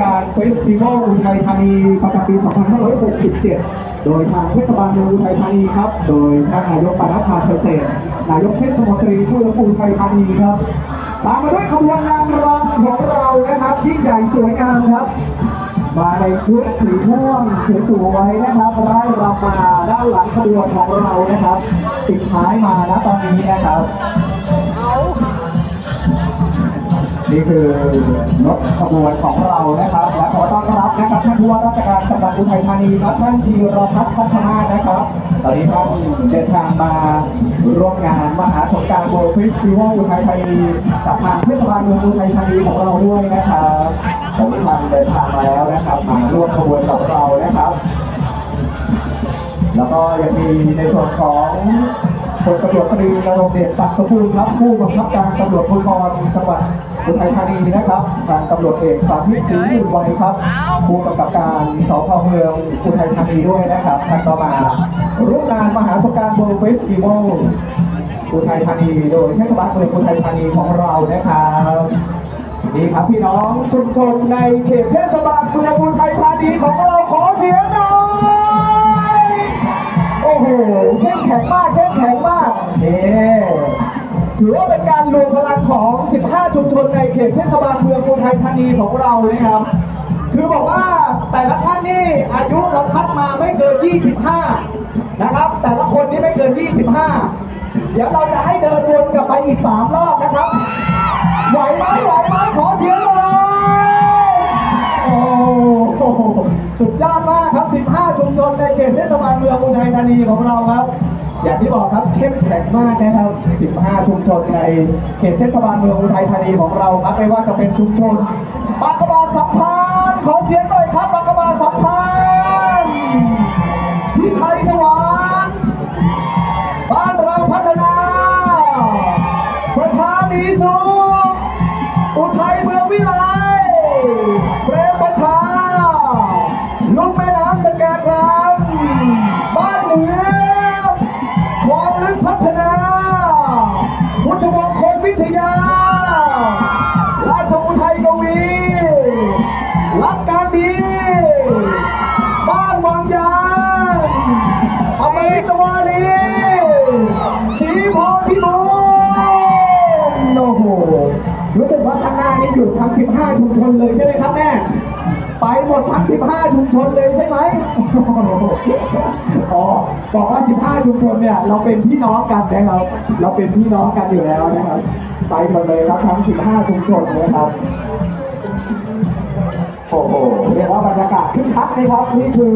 การเฟสติวัลอุทัยธานีประจำปี 2567 โดยทางเทศบาลเมืองอุทัยธานีครับ โดยท่านนายกปนัดชาเกษตรนายกเทศมนตรีผู้ละอุทัยธานีครับ ตามมาด้วยขบวนนางรำของเรานะครับยิ่งใหญ่สวยงามครับ มาในชุดสีม่วงสวยๆนะครับไล่รำมาด้านหลังขบวนของเรานะครับปิดท้ายมานะตอนนี้นะครับ นี่คือรถขบวนของเรานะครับ และขอต้อนรับนะครับท่านผู้ว่าราชการจังหวัดอุทัยธานีครับท่านธีรพัฒน์พัฒนานะครับ ตอนนี้ท่านเดินทางมาร่วมงานมหาสงการโบฟิสติวัลอุทัยธานีกับทางเทศบาลเมืองอุทัยธานีของเราด้วยนะครับผมท่านเดินทางมาแล้วนะครับมาร่วมขบวนกับเรานะครับ แล้วก็ยังมีในส่วนของพลตำรวจตรีนรงเดชศักดิ์สมบูรณ์ครับผู้บังคับการตำรวจภูธรจังหวัด อุทัยธานีนะครับทางตำรวจเอกสาธิตศรีหุ่นไวครับผู้กำกับการสพเมืองอุทัยธานีด้วยนะครับท่านก็มาร่วมงานมหาสงกรารโบว์เฟสติวัลอุทัยธานีโดยเทศบาลเมืองอุทัยธานีของเรานะครับนี่ครับพี่น้องชุมชนในเขตเทศบาลเมืองอุทัยธานีของเราขอเสียงหน่อยโอ้โหเข้มแข็งมากเข้มแข็งมากนี่ถือว่าเป็นการรวมพลังของ 15 ชุมชน ตเทศบาลเมืองอุทัยธานีของเรานะครับ คือบอกว่าแต่ละท่านนี่อายุเราคัดมาไม่เกิน 25 นะครับ แต่ละคนนี่ไม่เกิน 25 เดี๋ยวเราจะให้เดินวนกลับไปอีก 3 รอบนะครับ ไหวไหมไหวไหมขอเสียงหน่อยโอ้สุดยอดมากครับ 15 ชุมชนในเขตเทศบาลเมืองอุทัยธานีของเราครับ อย่างที่บอกครับเข้มแข็งมากนะครับ 15 ชุมชนในเขตเทศบาลเมืองอุทัยธานีของเราครับไม่ว่าจะเป็นชุมชนบางกระบอกสัมพันธ์ขอเสียงหน่อยครับบางกระบอกสัมพันธ์ที่ไทยสวรรค์บ้านเราพัฒนาประชานีสุข 15 ชุมชนเลยใช่ไหมครับแม่ ไปหมดทั้ง 15 ชุมชนเลยใช่ไหมอ๋อบอกว่า 15 ชุมชนเนี่ย เราเป็นพี่น้องกันนะครับ เราเป็นพี่น้องกันอยู่แล้วนะครับ ไปหมดเลยครับทั้ง 15 ชุมชนนะครับโอ้โหเรียกว่าบรรยากาศคึกคักนะครับนี่คือ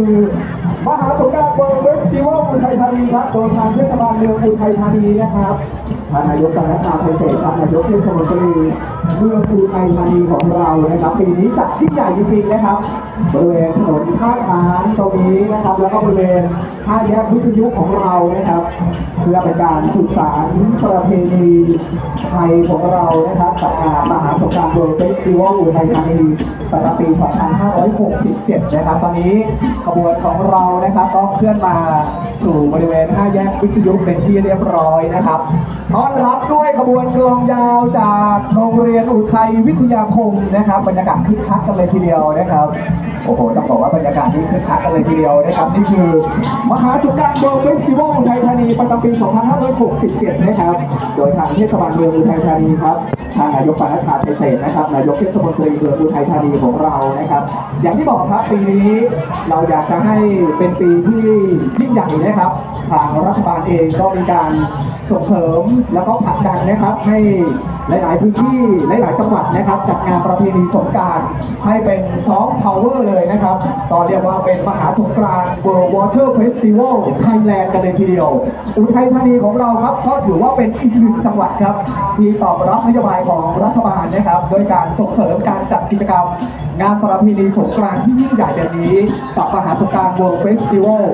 มหาสงกรานต์เวิร์เฟสติวัลอุทัยธานีครับโดยทางเทศบาลเมืองอุทัยธานีนะครับ ท่านนายกการรัฐมนตรีเกษตรท่านนายกเทศมนตรีเมืองอุทัยธานีของเรานะครับปีนี้จัดที่ใหญ่จริงๆนะครับบริเวณถนนท่าช้างตรงนี้นะครับ แล้วก็บริเวณท่าแยกวิทยุของเรานะครับ เพื่อเป็นการสืบสานประเพณีไทยของเรานะครับกับงานมหาสงกรานต์เวิลด์เฟสติวัลอุทัยธานีประจำปี 2567 นะครับ ตอนนี้ขบวนของเรานะครับก็เคลื่อนมาสู่บริเวณห้าแยกวิทยุเป็นที่เรียบร้อยนะครับต้อนรับด้วยขบวนกลองยาวจากโรงเรียนอุทัยวิทยาคมนะครับบรรยากาศคึกคักกันเลยทีเดียวนะครับ โอ้โห ต้องบอกว่าบรรยากาศนี้คึกคักกันเลยทีเดียวนะครับ นี่คือ มหาสงกรานต์เวิลด์เฟสติวัลอุทัยธานีประจำปี 2567 นะครับ โดยทางเทศบาลเมืองอุทัยธานีครับ ทางนายกปนัชชาเกษนะครับนายกเทศมนตรีเมืองอุทัยธานีของเรานะครับ อย่างที่บอกครับปีนี้เราอยากจะให้เป็นปีที่ยิ่งใหญ่นะครับ ทางรัฐบาลเองก็มีการส่งเสริมแล้วก็ผลักดันนะครับให้ หลาย ๆ พื้นที่หลาย ๆ จังหวัดนะครับ จัดงานประเพณีสงการให้เป็นซอฟต์พาวเวอร์เลยนะครับก็เรียกว่าเป็นมหาสงกรานต์ World Water Festival Thailand กันเลยทีเดียว อุทัยธานีของเราครับก็ถือว่าเป็นอีกหนึ่งจังหวัดครับ ที่ตอบรับนโยบายของรัฐบาลนะครับ โดยการส่งเสริมการจัดกิจกรรม งานประเพณีสงกรานต์ที่ยิ่งใหญ่แบบนี้กับมหาสงกรานต์ World Festival